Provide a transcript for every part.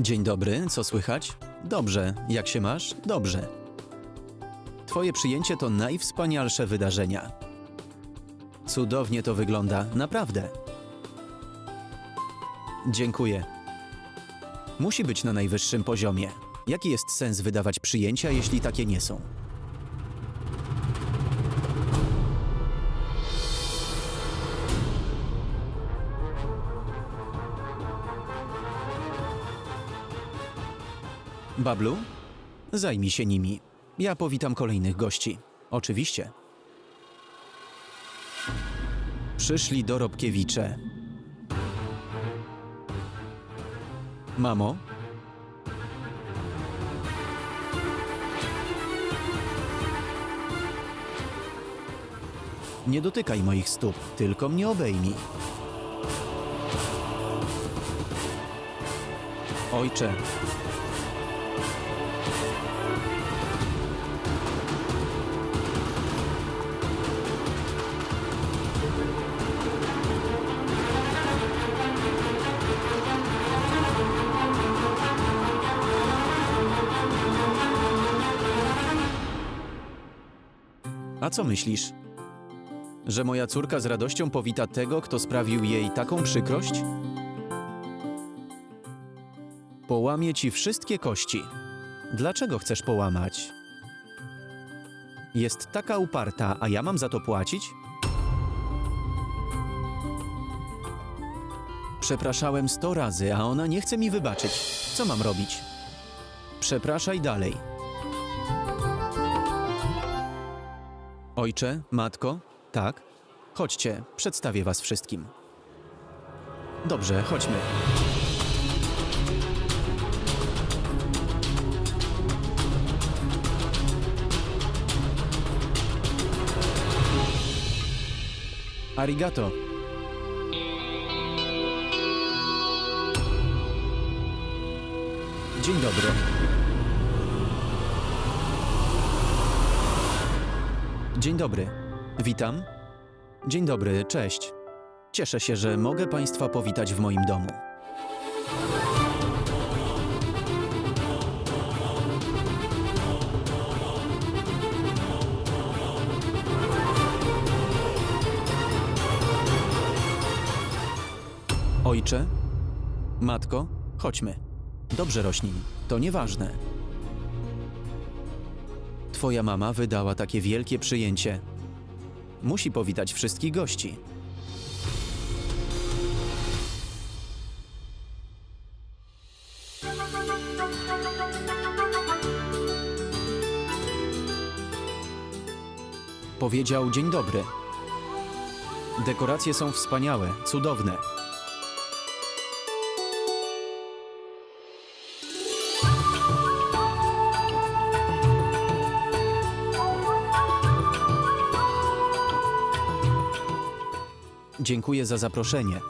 Dzień dobry, co słychać? Dobrze, jak się masz? Dobrze. Twoje przyjęcie to najwspanialsze wydarzenia. Cudownie to wygląda, naprawdę. Dziękuję. Musi być na najwyższym poziomie. Jaki jest sens wydawać przyjęcia, jeśli takie nie są? Bablu, zajmij się nimi. Ja powitam kolejnych gości. Oczywiście. Przyszli dorobkiewicze. Mamo? Nie dotykaj moich stóp, tylko mnie obejmij. Ojcze, A co myślisz? Że moja córka z radością powita tego, kto sprawił jej taką przykrość? Połamie ci wszystkie kości. Dlaczego chcesz połamać? Jest taka uparta, a ja mam za to płacić? Przepraszałem sto razy, a ona nie chce mi wybaczyć. Co mam robić? Przepraszaj dalej. Ojcze, matko, tak? Chodźcie, przedstawię was wszystkim. Dobrze, chodźmy. Arigato. Dzień dobry. Dzień dobry. Witam. Dzień dobry, cześć. Cieszę się, że mogę Państwa powitać w moim domu. Ojcze, matko, chodźmy. Dobrze rośnij, to nieważne. Twoja mama wydała takie wielkie przyjęcie. Musi powitać wszystkich gości. Powiedział dzień dobry. Dekoracje są wspaniałe, cudowne. Dziękuję za zaproszenie.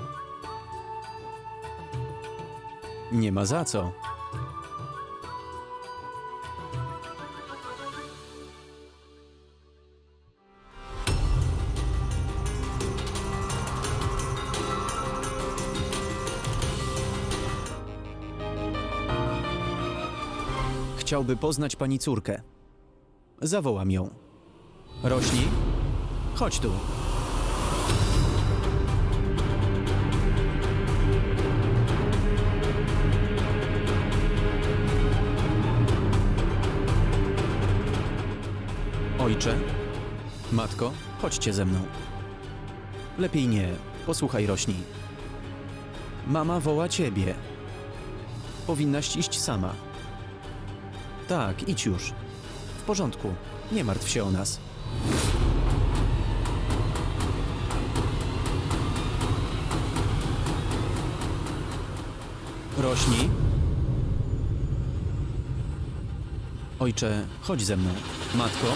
Nie ma za co. Chciałby poznać pani córkę. Zawołam ją. Rośni? Chodź tu. Ojcze, matko, chodźcie ze mną. Lepiej nie, posłuchaj rośni. Mama woła ciebie. Powinnaś iść sama. Tak, idź już. W porządku, nie martw się o nas. Rośni. Ojcze, chodź ze mną. Matko.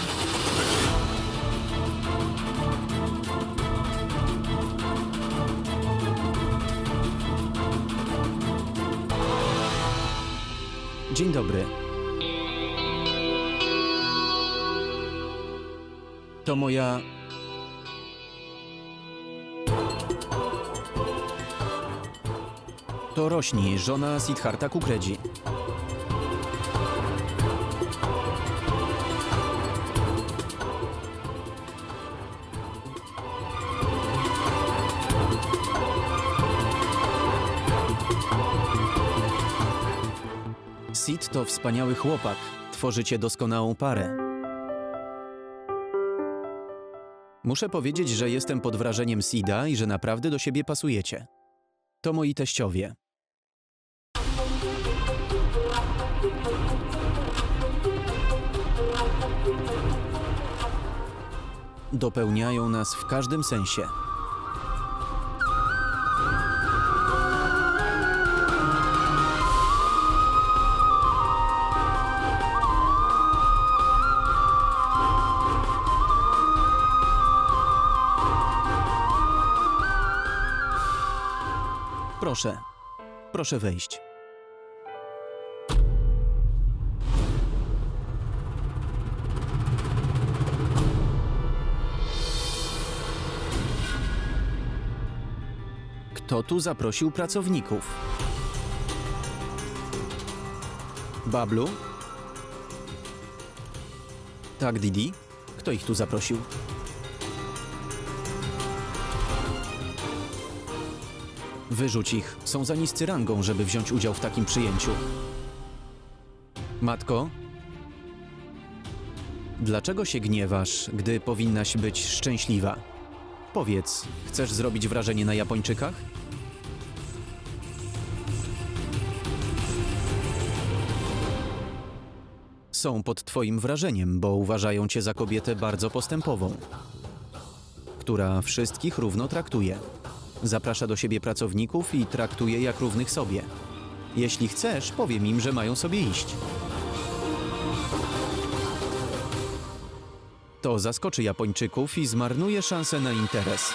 Dzień dobry. To moja. To Rośni, żona Siddhartha Kukredzi. Sid to wspaniały chłopak. Tworzycie doskonałą parę. Muszę powiedzieć, że jestem pod wrażeniem Sida i że naprawdę do siebie pasujecie. To moi teściowie. Dopełniają nas w każdym sensie. Proszę, proszę wejść. Kto tu zaprosił pracowników? Bablu? Tak, Didi? Kto ich tu zaprosił? Wyrzuć ich. Są za niscy rangą, żeby wziąć udział w takim przyjęciu. Matko? Dlaczego się gniewasz, gdy powinnaś być szczęśliwa? Powiedz, chcesz zrobić wrażenie na Japończykach? Są pod twoim wrażeniem, bo uważają cię za kobietę bardzo postępową, która wszystkich równo traktuje. Zaprasza do siebie pracowników i traktuje jak równych sobie. Jeśli chcesz, powiem im, że mają sobie iść. To zaskoczy Japończyków i zmarnuje szansę na interes.